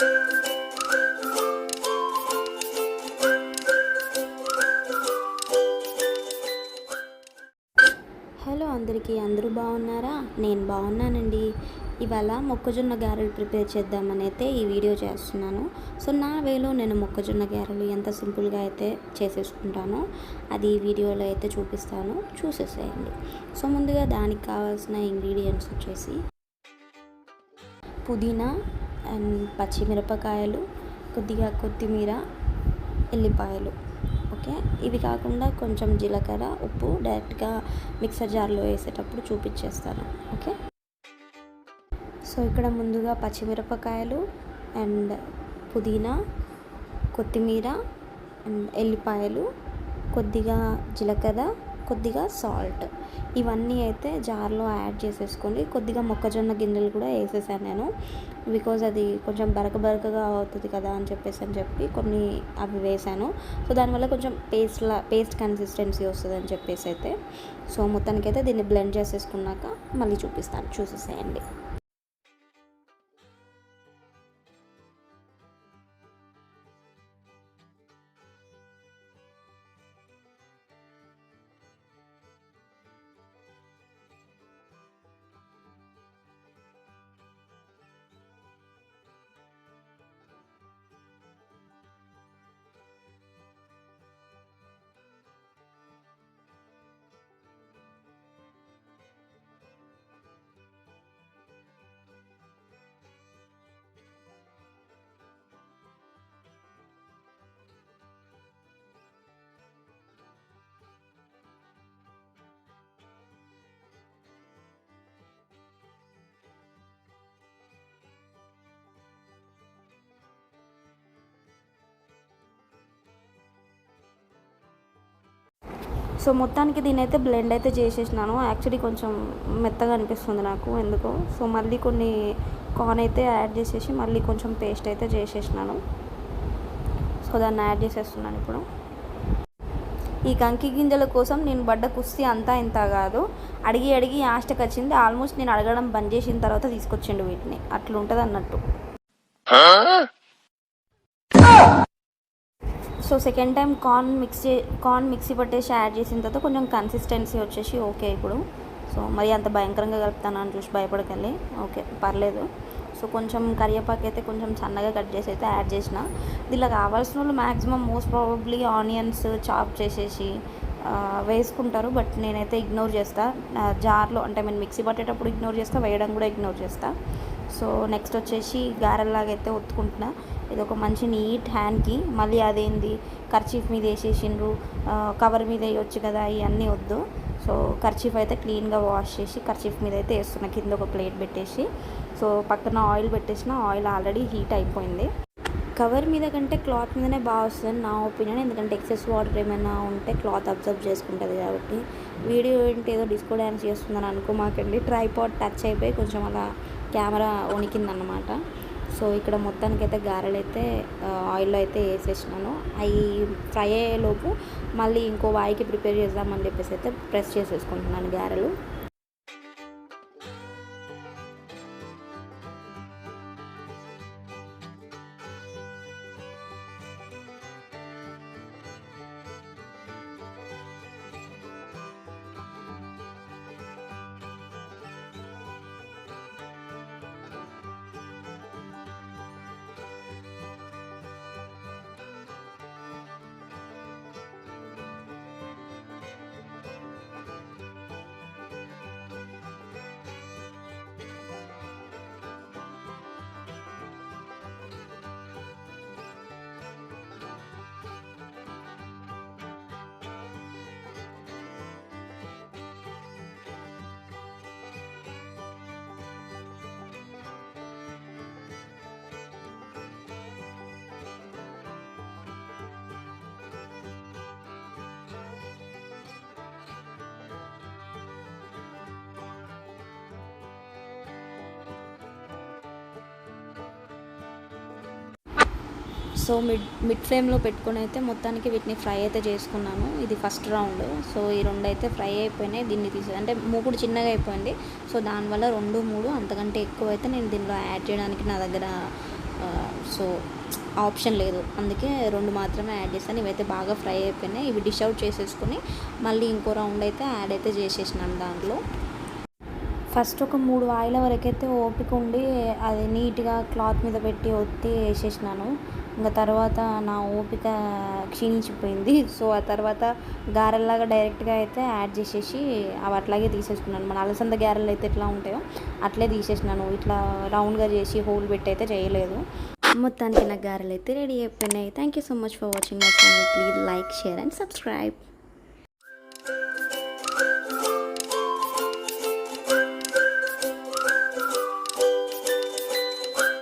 Hello అందరికీ అందరూ బాగున్నారా? నేను బాగున్నానండి. ఇవాళ మొక్కజొన్న గారెలు ప్రిపేర్ చేద్దామని అయితే ఈ వీడియో చేస్తున్నాను. సో నా వేలో నేను మొక్కజొన్న గారెలు ఎంత సింపుల్గా అయితే చేసేసుకుంటానో అది ఈ వీడియోలో అయితే చూపిస్తాను. చూసేసేయండి. సో ముందుగా దానికి కావాల్సిన ఇంగ్రీడియంట్స్ వచ్చేసి పుదీనా అండ్ పచ్చిమిరపకాయలు కొద్దిగా కొత్తిమీర ఎల్లిపాయలు ఓకే? ఇవి కాకుండా కొంచెం జీలకర్ర ఉప్పు డైరెక్ట్గా మిక్సర్ జార్లో వేసేటప్పుడు చూపించేస్తాను ఓకే? సో ఇక్కడ ముందుగా పచ్చిమిరపకాయలు అండ్ పుదీనా కొత్తిమీర అండ్ ఎల్లిపాయలు కొద్దిగా జీలకర్ర కొద్దిగా సాల్ట్. ఇవన్నీ అయితే జార్లో యాడ్ చేసేసుకోండి. కొద్దిగా మొక్కజొన్న గింజలు కూడా వేసేసాను నేను. బికాజ్ అది కొంచెం బరక బరకగా అవుతుంది కదా అని చెప్పేసి అని చెప్పి కొన్ని అవి వేసాను. సో దానివల్ల కొంచెం పేస్ట్లా పేస్ట్ కన్సిస్టెన్సీ వస్తుంది అని చెప్పేసి అయితే. సో మొత్తానికైతే దీన్ని బ్లెండ్ చేసేసుకున్నాక మళ్ళీ చూపిస్తాను. చూసేసేయండి. సో మొత్తానికి దీని అయితే బ్లెండ్ అయితే చేసేసినాను. యాక్చువల్లీ కొంచెం మెత్తగా అనిపిస్తుంది నాకు ఎందుకో. సో మళ్ళీ కొన్ని కార్న్ అయితే యాడ్ చేసేసి మళ్ళీ కొంచెం పేస్ట్ అయితే చేసేసినాను. సో దాన్ని యాడ్ చేసేస్తున్నాను ఇప్పుడు. ఈ కంకి గింజల కోసం నేను పడ్డ కుస్తీ అంతా ఇంత కాదు. అడిగి అడిగి ఆస్టకి వచ్చింది. ఆల్మోస్ట్ నేను అడగడం బంద్ చేసిన తర్వాత తీసుకొచ్చిండు వీటిని. అట్లా ఉంటుంది అన్నట్టు so second time corn mix చే కార్న్ మిక్సీ పట్టేసి యాడ్ చేసిన తర్వాత కొంచెం కన్సిస్టెన్సీ వచ్చేసి ఓకే ఇప్పుడు. సో మరి అంత భయంకరంగా కలుపుతానని చూసి భయపడకండి. ఓకే పర్లేదు. సో కొంచెం కరివేపాకు అయితే కొంచెం సన్నగా కట్ చేసి అయితే యాడ్ చేసిన. దీనిలో కావాల్సిన వాళ్ళు maximum most probably onions chop చేసేసి వేసుకుంటారు. బట్ నేనైతే ఇగ్నోర్ చేస్తా. జార్లో అంటే నేను మిక్సీ పట్టేటప్పుడు ఇగ్నోర్ చేస్తా వేయడం కూడా ఇగ్నోర్ చేస్తా. సో నెక్స్ట్ వచ్చేసి గారెల్లాగా అయితే ఒత్తుకుంటున్నా. ఇది ఒక మంచి నీట్ హ్యాండ్కి మళ్ళీ అదేంది కర్చీఫ్ మీద వేసేసిండ్రు కవర్ మీద వేయొచ్చు కదా ఇవన్నీ వద్దు. సో కర్చీఫ్ అయితే క్లీన్గా వాష్ చేసి కర్చీఫ్ మీద అయితే వేస్తున్నా కింద ఒక ప్లేట్ పెట్టేసి. సో పక్కన ఆయిల్ పెట్టేసిన ఆయిల్ ఆల్రెడీ హీట్ అయిపోయింది. కవర్ మీద కంటే క్లాత్ మీదనే బాగా వస్తుంది నా ఒపీనియన్ ఎందుకంటే ఎక్సెస్ వాటర్ ఏమైనా ఉంటే క్లాత్ అబ్జర్వ్ చేసుకుంటుంది కాబట్టి. వీడియో ఏంటి ఏదో డిస్కో డ్యాన్స్ చేస్తుందని అనుకోమాకండి. ట్రైపాడ్ టచ్ అయిపోయి కొంచెం అలా కెమెరా వణికిందనమాట సో ఇక్కడ మొత్తానికి అయితే గారెలు అయితే ఆయిల్లో అయితే వేసేసినాను. అవి ఫ్రై అయ్యేలోపు మళ్ళీ ఇంకో వాయికి ప్రిపేర్ చేద్దామని చెప్పేసి అయితే ప్రెస్ చేసేసుకుంటున్నాను గారెలు. సో మిడ్ మిడ్ ఫ్లేమ్లో పెట్టుకొని అయితే మొత్తానికి వీటిని ఫ్రై అయితే చేసుకున్నాను. ఇది ఫస్ట్ రౌండ్. సో ఈ రెండు అయితే ఫ్రై అయిపోయినాయి. దీన్ని తీసే అంటే మూకుడు చిన్నగా అయిపోయింది. సో దానివల్ల రెండు మూడు అంతకంటే ఎక్కువ అయితే నేను దీనిలో యాడ్ చేయడానికి నా దగ్గర సో ఆప్షన్ లేదు. అందుకే రెండు మాత్రమే యాడ్ చేశాను. ఇవైతే బాగా ఫ్రై అయిపోయినాయి. ఇవి డిష్ అవుట్ చేసేసుకుని మళ్ళీ ఇంకో రౌండ్ అయితే యాడ్ అయితే చేసేసినాను దాంట్లో. ఫస్ట్ ఒక మూడు వాయిల వరకు అయితే ఓపిక ఉండి అది నీట్గా క్లాత్ మీద పెట్టి ఒత్తి వేసేసినాను. ఇంకా తర్వాత నా ఓపిక క్షీణించిపోయింది. సో ఆ తర్వాత గారెల్లాగా డైరెక్ట్గా అయితే యాడ్ చేసేసి అవి అట్లాగే తీసేసుకున్నాను. మన అలసంద గారెలు అయితే ఎట్లా ఉంటాయో అట్లే తీసేసినాను. ఇట్లా రౌండ్గా చేసి హోల్ పెట్టి అయితే చేయలేదు. మొత్తానికి నా గారెలు అయితే రెడీ అయిపోయినాయి. Thank you so much for watching my channel please like share and subscribe